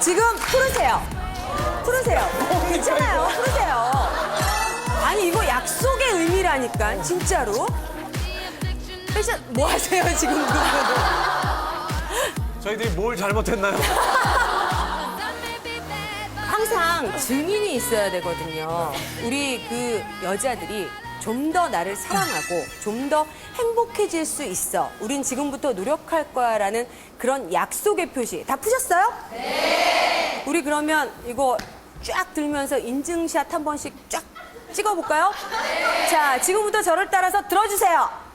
지금 풀으세요. 풀으세요. 괜찮아요. 풀으세요. 아니 이거 약속의 의미라니까 진짜로. 패션 뭐 하세요 지금? 저희들이 뭘 잘못했나요? 항상 증인이 있어야 되거든요. 우리 그 여자들이 좀 더 나를 사랑하고 좀 더 행복해질 수 있어. 우린 지금부터 노력할 거야라는 그런 약속의 표시. 다 푸셨어요? 네. 우리 그러면 이거 쫙 들면서 인증샷 한 번씩 쫙 찍어볼까요? 자, 지금부터 저를 따라서 들어주세요.